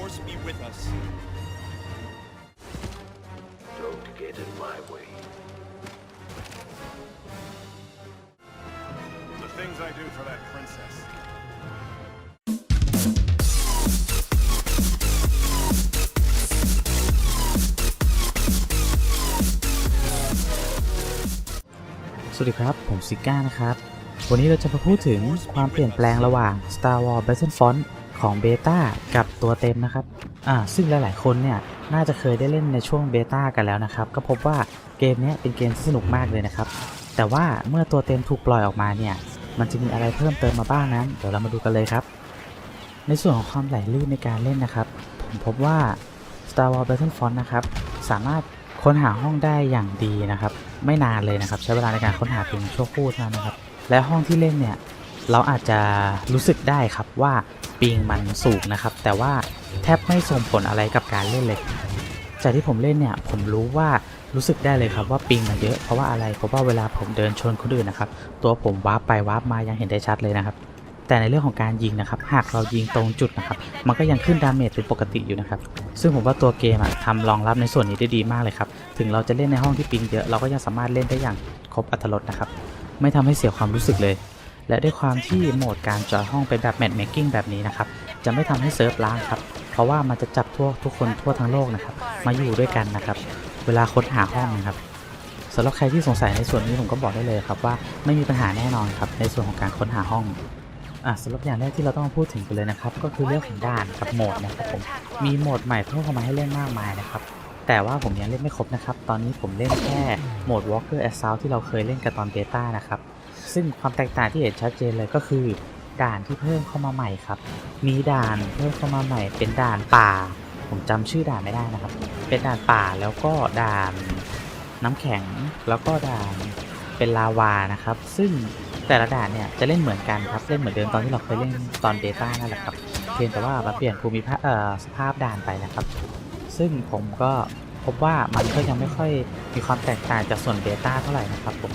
force be with us. Don't get in my way. The things I do for that princess. สวัสดีครับ ผมซิก้านะครับ วันนี้เราจะมาพูดถึงความเปลี่ยนแปลงระหว่าง Star Wars Battlefront ของเบต้ากับตัวเต็มนะครับอ่าซึ่งหลาย ๆ คนเนี่ยน่าจะเคยได้เล่นในช่วงเบต้ากันแล้วนะครับ ก็พบว่าเกมนี้เป็นเกมที่สนุกมากเลยนะครับ แต่ว่าเมื่อตัวเต็มถูกปล่อยออกมาเนี่ย มันจะมีอะไรเพิ่มเติมมาบ้างนั้น เดี๋ยวเรามาดูกันเลยครับ ในส่วนของความไหลลื่นในการเล่นนะครับ ผมพบว่า Star Wars Battlefront นะครับ สามารถค้นหาห้องได้อย่างดีนะครับ ไม่นานเลยนะครับ ใช้เวลาในการค้นหาเพียงชั่วครู่เท่านั้นนะครับ และห้องที่เล่นเนี่ย เราอาจจะรู้สึกได้ครับว่า ปิงมันสูงนะครับ แต่ว่าแทบไม่ส่งผลอะไรกับการเล่นเลย จากที่ผมเล่นเนี่ย ผมรู้ว่ารู้สึกได้เลยครับว่าปิงมันเยอะ เพราะว่าอะไร เพราะว่าเวลาผมเดินชนคนอื่นนะครับ ตัวผมวาร์ปไปวาร์ปมายังเห็นได้ชัดเลยนะครับ แต่ในเรื่องของการยิงนะครับ หากเรายิงตรงจุดนะครับ มันก็ยังขึ้นดาเมจเป็นปกติอยู่นะครับ ซึ่งผมว่าตัวเกมอะทำรองรับในส่วนนี้ได้ดีมากเลยครับ ถึงเราจะเล่นในห้องที่ปิงเยอะ เราก็ยังสามารถเล่นได้อย่างครบอรรถรสนะครับ ไม่ทำให้เสียความรู้สึกเลย และด้วยความที่โหมดการจอยห้องเป็นแบบแมทเมคกิ้งแบบนี้นะครับ จะไม่ทำให้เซิร์ฟล้างครับ เพราะว่ามันจะจับทั่วทุกคนทั่วทั้งโลกนะครับ มาอยู่ด้วยกันนะครับ เวลาค้นหาห้องนะครับสำหรับใครที่สงสัยในส่วนนี้ผมก็บอกได้เลยครับว่าไม่มีปัญหาแน่นอนครับในส่วนของการค้นหาห้องอะสำหรับอย่างแรกที่เราต้องมาพูดถึงกันเลยนะครับ ก็คือเรื่องของด่านกับโหมดนะครับผมมีโหมดใหม่เพิ่มเข้ามาให้เล่นมากมายนะครับแต่ว่าผมยังเล่นไม่ครบนะครับ ตอนนี้ผมเล่นแค่โหมด Walker Assault ที่เราเคยเล่นกันตอนเบต้านะครับ ซึ่งความแตกต่างที่เห็นชัดเจนเลยก็คือ ด่านที่เพิ่มเข้ามาใหม่ครับ มีด่านเพิ่มเข้ามาใหม่ เป็นด่านป่า ผมจำชื่อด่านไม่ได้นะครับ เป็นด่านป่าแล้วก็ด่านน้ำแข็งแล้วก็ด่านเป็นลาวานะครับ ซึ่งแต่ละด่านเนี่ยจะเล่นเหมือนกันครับเล่นเหมือนเดิมตอนที่เราเคยเล่นตอนเบต้านั่นแหละครับเพียงแต่ว่ามาเปลี่ยนภูมิภาคสภาพด่านไปนะครับ ซึ่งผมก็พบว่ามันก็ยังไม่ค่อยมีความแตกต่างจากส่วนเบต้าเท่าไหร่นะครับผม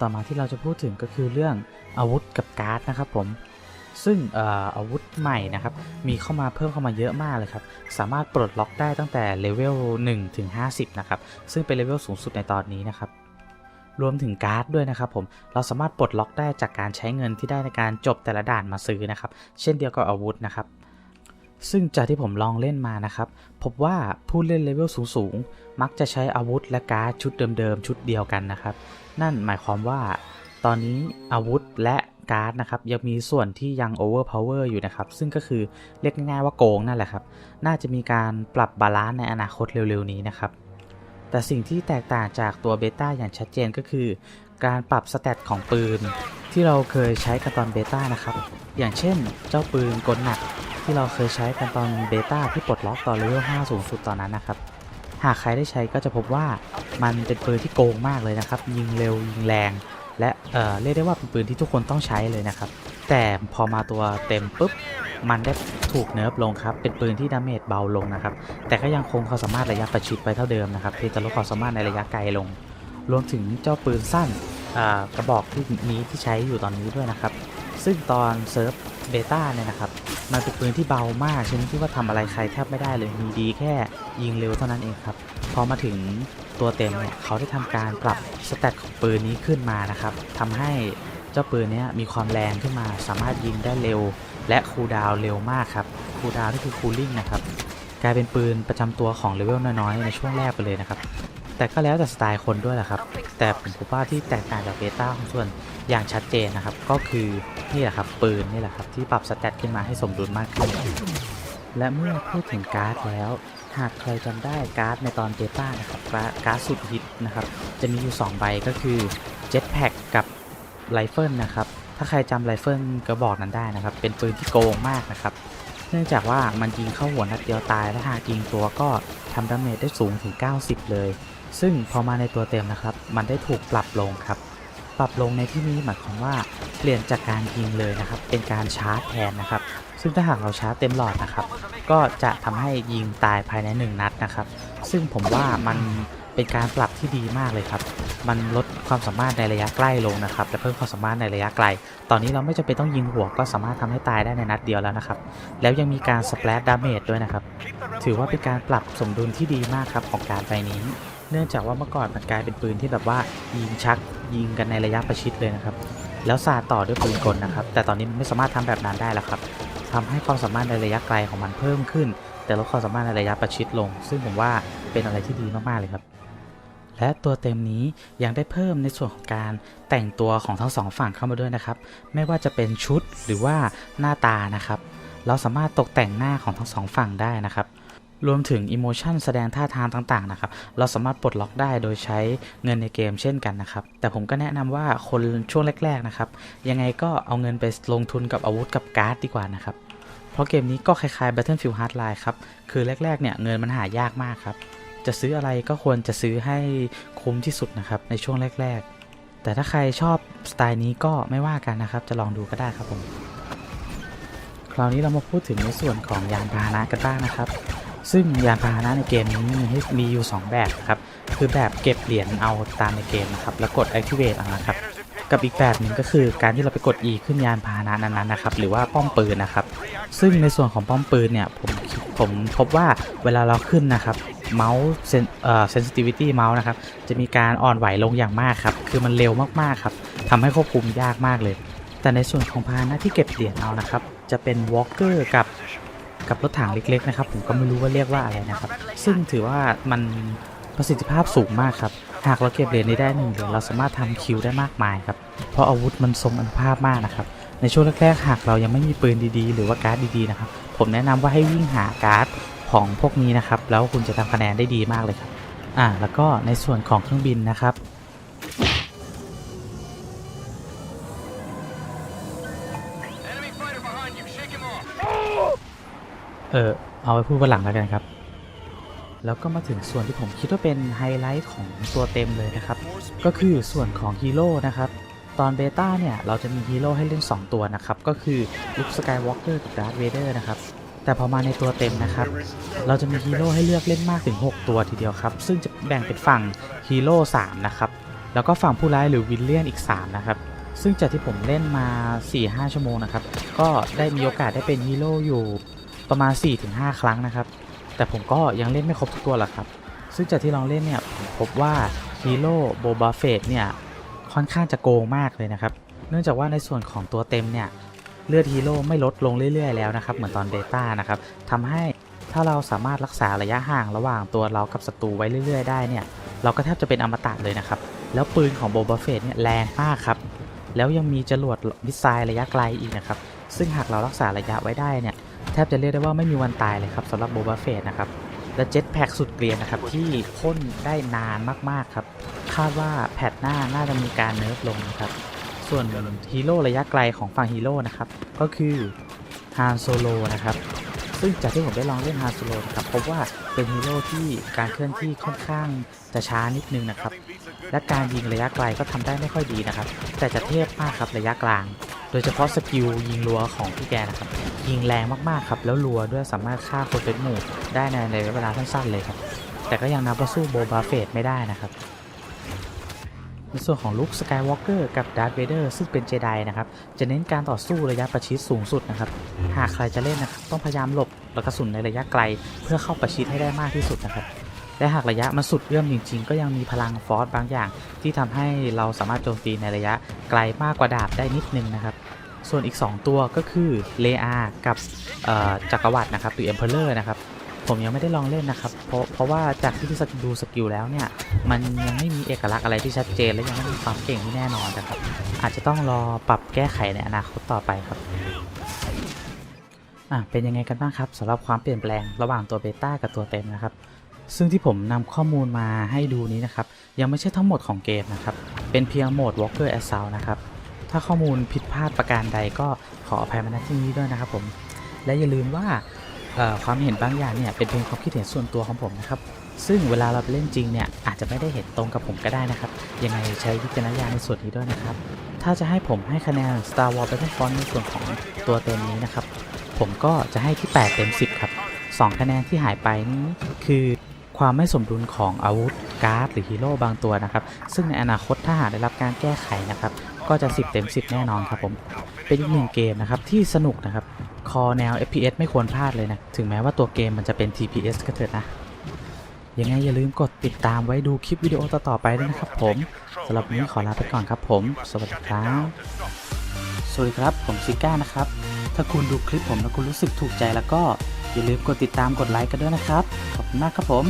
ต่อมาที่เราจะพูดถึงก็คือเรื่องอาวุธกับการ์ดนะครับผม ซึ่งอออาวุธใหม่นะครับ มีเข้ามาเพิ่มเข้ามาเยอะมากเลยครับ สามารถปลดล็อกได้ตั้งแต่เลเวล1ถึง50 นะครับ ซึ่งเป็นเลเวลสูงสุดในตอนนี้นะครับรวมถึงการ์ดด้วยนะครับผมเราสามารถปลดล็อกได้จากการใช้เงินที่ได้ในการจบแต่ละด่านมาซื้อนะครับ เช่นเดียวกับอาวุธนะครับ ซึ่งจากที่ผมลองเล่นมานะครับ พบว่าผู้เล่นเลเวลสูงๆ มักจะใช้อาวุธและการ์ดชุดเดิมๆ ชุดเดียวกันนะครับ นั่นหมายความว่า ตอนนี้อาวุธและการ์ดนะครับยังมีส่วนที่ยัง overpower อยู่นะครับ ซึ่งก็คือเรียกง่ายๆว่าโกงนั่นแหละครับ น่าจะมีการปรับบาลานซ์ในอนาคตเร็วๆนี้นะครับ แต่สิ่งที่แตกต่างจากตัวเบต้าอย่างชัดเจนก็คือ การปรับสเตตของปืน ที่เราเคยใช้กันตอนเบต้านะครับ อย่างเช่น เจ้าปืนกลหนักที่เราเคยใช้กันตอนเบต้าที่ปลดล็อกตอนเลเวล5สูงสุดตอนนั้นนะครับ หากใครได้ใช้ก็จะพบว่ามันเป็นปืนที่โกงมากเลยนะครับ ยิงเร็วยิงแรง และเเรียกได้ว่าเป็นปืนที่ทุกคนต้องใช้เลยนะครับ แต่พอมาตัวเต็มปุ๊บมันได้ถูกเนิร์ฟลงครับ เป็นปืนที่ดาเมจเบาลงนะครับ แต่ก็ยังคงความสามารถระยะประชิดไปเท่าเดิมนะครับเพียงแต่ลดความสามารถในระยะไกลลง รวมถึงเจ้าปืนสั้น กระบอกที่นี้ที่ใช้อยู่ตอนนี้ด้วยนะครับ ซึ่งตอนเซิร์ฟเบต้าเนี่ยนะครับ มันเป็นปืนที่เบามากชนิดที่ว่าทำอะไรใครแทบไม่ได้เลย มีดีแค่ยิงเร็วเท่านั้นเองครับ พอมาถึงตัวเต็มเนี่ยเขาได้ทำการปรับสเตตของปืนนี้ขึ้นมานะครับทำให้เจ้าปืนนี้มีความแรงขึ้นมา สามารถยิงได้เร็ว และคูลดาวเร็วมากครับ คูลดาวน์ก็คือคูลิ่งนะครับ กลายเป็นปืนประจำตัวของเลเวลน้อยๆในช่วงแรกไปเลยนะครับ แต่ก็แล้วแต่สไตล์คนด้วยแหละครับ แต่ผมพบว่าที่แตกต่างจากเบต้าของส่วนอย่างชัดเจนนะครับ ก็คือนี่แหละครับปืนนี่แหละครับที่ปรับสเตตขึ้นมาให้สมดุลมากขึ้น และเมื่อพูดถึงการ์ดแล้ว หากใครจำได้การ์ดในตอนเบต้านะครับการ์ดการ์ดสุดฮิตนะครับ จะมีอยู่ 2 ใบก็คือเจ็ตแพ็กกับไรเฟิลนะครับ ถ้าใครจำไรเฟิลกระบอกนั้นได้นะครับ เป็นปืนที่โกงมากนะครับ เนื่องจากว่ามันยิงเข้าหัวนัดเดียวตายและหากยิงตัวก็ทำดาเมจได้สูงถึง 90 เลย ซึ่งพอมาในตัวเต็มนะครับ มันได้ถูกปรับลงครับ ปรับลงในที่นี้หมายความว่าเปลี่ยนจากการยิงเลยนะครับ เป็นการชาร์จแทนนะครับ ซึ่งถ้าหากเราชาร์จเต็มหลอดนะครับ ก็จะทำให้ยิงตายภายใน 1 นัดนะครับ ซึ่งผมว่ามันเป็นการปรับที่ดีมากเลยครับ มันลดความสามารถในระยะใกล้ลงนะครับและเพิ่มความสามารถในระยะไกล ตอนนี้เราไม่จำเป็นต้องยิงหัวก็สามารถทำให้ตายได้ในนัดเดียวแล้วนะครับ แล้วยังมีการสเปรดดาเมจด้วยนะครับ ถือว่าเป็นการปรับสมดุลที่ดีมากครับของการใบนี้ เนื่องจากว่าเมื่อก่อนมันกลายเป็นปืนที่แบบว่ายิงชักยิงกันในระยะประชิดเลยนะครับ แล้วสาดต่อด้วยปืนกลนะครับ แต่ตอนนี้มันไม่สามารถทำแบบนั้นได้แล้วครับทำให้ความสามารถในระยะไกลของมันเพิ่มขึ้น แต่ลดความสามารถในระยะประชิดลง ซึ่งผมว่าเป็นอะไรที่ดีมากๆเลยครับ และตัวเต็มนี้ยังได้เพิ่มในส่วนของการแต่งตัวของทั้งสองฝั่งเข้ามาด้วยนะครับ ไม่ว่าจะเป็นชุดหรือว่าหน้าตานะครับ เราสามารถตกแต่งหน้าของทั้งสองฝั่งได้นะครับ รวมถึงอิโมชันแสดงท่าทางต่างๆนะครับ เราสามารถปลดล็อกได้โดยใช้เงินในเกมเช่นกันนะครับ แต่ผมก็แนะนำว่าคนช่วงแรกๆนะครับ ยังไงก็เอาเงินไปลงทุนกับอาวุธกับการ์ดดีกว่านะครับ เพราะเกมนี้ก็คล้ายๆ Battlefield Hardline ครับ คือแรกๆเนี่ยเงินมันหายากมากครับ จะซื้ออะไรก็ควรจะซื้อให้คุ้มที่สุดนะครับในช่วงแรก ๆ แต่ถ้าใครชอบสไตล์นี้ก็ไม่ว่ากันนะครับ จะลองดูก็ได้ครับผมคราวนี้เรามาพูดถึงในส่วนของยานพาหนะกันบ้างนะครับ ซึ่งยานพาหนะในเกมนี้มีให้มีอยู่ 2 แบบนะครับ คือแบบเก็บเหรียญเอาตามในเกมนะครับ แล้วกด activate เอานะครับ กับอีกแบบหนึ่งก็คือการที่เราไปกด E ขึ้นยานพาหนะนั้นๆนะครับ หรือว่าป้อมปืนนะครับ ซึ่งในส่วนของป้อมปืนเนี่ย ผมผมพบว่าเวลาเราขึ้นนะครับเมาส์เซนเอ่อ sensitivity เมาส์นะครับ จะมีการอ่อนไหวลงอย่างมากครับ คือมันเร็วมากๆครับทำให้ควบคุมยากมากเลย แต่ในส่วนของพาหนะที่เก็บเหรียญเอานะครับ จะเป็น walker กับ กับรถถังเล็กๆนะครับผมก็ไม่รู้ว่าเรียกว่าอะไรนะครับ ซึ่งถือว่ามันประสิทธิภาพสูงมากครับ หากเราเก็บเหรียญนี้ได้หนึ่งเหรียญเราสามารถทำคิวได้มากมายครับ เพราะอาวุธมันทรงอนุภาพมากนะครับ ในช่วงแรกๆหากเรายังไม่มีปืนดีๆ หรือว่าการ์ดดีๆนะครับ ผมแนะนำว่าให้วิ่งหาการ์ดของพวกนี้นะครับ แล้วคุณจะทำคะแนนได้ดีมากเลยครับ อ่า แล้วก็ในส่วนของเครื่องบินนะครับ เออเอาไว้พูดวันหลังแล้วกันครับ แล้วก็มาถึงส่วนที่ผมคิดว่าเป็นไฮไลท์ของตัวเต็มเลยนะครับ ก็คือส่วนของฮีโร่นะครับ ตอนเบต้าเนี่ยเราจะมีฮีโร่ให้เล่น 2 ตัวนะครับ ก็คือลุคสกายวอล์กเกอร์กับดาร์ธเวเดอร์นะครับแต่พอมาในตัวเต็มนะครับ เราจะมีฮีโร่ให้เลือกเล่นมากถึง 6 ตัวทีเดียวครับ ซึ่งจะแบ่งเป็นฝั่งฮีโร่3นะครับ แล้วก็ฝั่งผู้ร้ายหรือวิลเลียนอีก 3 นะครับ ซึ่งจากที่ผมเล่นมา 4-5 ชั่วโมงนะครับ ก็ได้มีโอกาสได้เป็นฮีโร่อยู่ ประมาณ 4-5 ครั้งนะครับ แต่ผมก็ยังเล่นไม่ครบทุกตัวหรอกครับ ซึ่งจากที่ลองเล่นเนี่ยผมพบว่าฮีโร่โบบาเฟตเนี่ยค่อนข้างจะโกงมากเลยนะครับ เนื่องจากว่าในส่วนของตัวเต็มเนี่ยเลือดฮีโร่ไม่ลดลงเรื่อยๆแล้วนะครับเหมือนตอนเบต้านะครับทำให้ถ้าเราสามารถรักษาระยะห่างระหว่างตัวเรากับศัตรูไว้เรื่อย ๆ ได้เนี่ยเราก็แทบจะเป็นอมตะเลยนะครับ แล้วปืนของโบบาเฟตเนี่ยแรงมากครับ แล้วยังมีจรวดมิสไซล์ระยะไกลอีกนะครับ ซึ่งหากเรารักษาระยะไว้ได้เนี่ย แทบจะเรียกได้ว่าไม่มีวันตายเลยครับสำหรับโบบาเฟตนะครับ และเจ็ตแพ็กสุดเกรียนนะครับ ที่พ่นได้นานมากๆครับ คาดว่าแพทหน้าน่าจะมีการเนิร์ฟลงนะครับ ส่วนฮีโร่ระยะไกลของฝั่งฮีโร่นะครับ ก็คือฮานโซโลนะครับ ซึ่งจากที่ผมได้ลองเล่นฮานโซโลนะครับพบว่าเป็นฮีโร่ที่การเคลื่อนที่ค่อนข้างจะช้านิดนึงนะครับ และการยิงระยะไกลก็ทำได้ไม่ค่อยดีนะครับ แต่จะเทพมากครับระยะกลาง โดยเฉพาะสกิลยิงรัวของพี่แกนะครับ ยิงแรงมากๆครับ แล้วรัวด้วยสามารถฆ่าคนเป็นหมู่ได้ในในเวลาสั้นๆเลยครับ แต่ก็ยังนับว่าสู้โบบาเฟตไม่ได้นะครับในส่วนของลุคสกายวอล์กเกอร์กับดาร์ธเวเดอร์ซึ่งเป็นเจไดนะครับ จะเน้นการต่อสู้ระยะประชิดสูงสุดนะครับ หากใครจะเล่นนะครับต้องพยายามหลบและกระสุนในระยะไกล เพื่อเข้าประชิดให้ได้มากที่สุดนะครับและหากระยะมันสุดเอื้อมจริงๆ ก็ยังมีพลังฟอสบางอย่าง ที่ทำให้เราสามารถโจมตีในระยะไกลมากกว่าดาบได้นิดนึงนะครับ ส่วนอีก 2 ตัวก็คือเลอากับจักรวรรดินะครับหรือเอ็มเพลเลอร์นะครับผมยังไม่ได้ลองเล่นนะครับ เพราะเพราะว่าจากที่ดูสกิลแล้วเนี่ย มันยังไม่มีเอกลักษณ์อะไรที่ชัดเจน และยังไม่มีความเก่งที่แน่นอนนะครับ อาจจะต้องรอปรับแก้ไขในอนาคตต่อไปครับอะเป็นยังไงกันบ้างครับสำหรับความเปลี่ยนแปลงระหว่างตัวเบต้ากับตัวเต็มนะครับ ซึ่งที่ผมนำข้อมูลมาให้ดูนี้นะครับ ยังไม่ใช่ทั้งหมดของเกมนะครับ เป็นเพียงโหมด Walker Assault นะครับ ถ้าข้อมูลผิดพลาดประการใดก็ขออภัยมาณที่นี้ด้วยนะครับผม และอย่าลืมว่าความเห็นบางอย่างเนี่ยเป็นเพียงความคิดเห็นส่วนตัวของผมนะครับ ซึ่งเวลาเราไปเล่นจริงเนี่ยอาจจะไม่ได้เห็นตรงกับผมก็ได้นะครับ ยังไงใช้วิจารณญาณในส่วนนี้ด้วยนะครับ ถ้าจะให้ผมให้คะแนน Star Wars Battlefront ในส่วนของตัวเต็มนี้นะครับ ผมก็จะให้ที่ 8 เต็ม 10 ครับ 2 คะแนนที่หายไปนี้คือความไม่สมดุลของอาวุธการ์ดหรือฮีโร่บางตัวนะครับ ซึ่งในอนาคตถ้าหากได้รับการแก้ไขนะครับ ก็จะ 10 เต็ม 10 แน่นอนครับผม เป็นอีกหนึ่งเกมนะครับที่สนุกนะครับคอแนว FPS ไม่ควรพลาดเลยนะ ถึงแม้ว่าตัวเกมมันจะเป็น TPS ก็เถิดนะ ยังไงอย่าลืมกดติดตามไว้ดูคลิปวิดีโอต่อๆไปด้วยนะครับผมสำหรับวันนี้ขอลาไปก่อนครับผม สวัสดีครับสวัสดีครับ ผมซิก้านะครับ ถ้าคุณดูคลิปผมแล้วคุณรู้สึกถูกใจแล้วก็อย่าลืมกดติดตามกดไลค์กันด้วยนะครับ ขอบคุณมากครับผม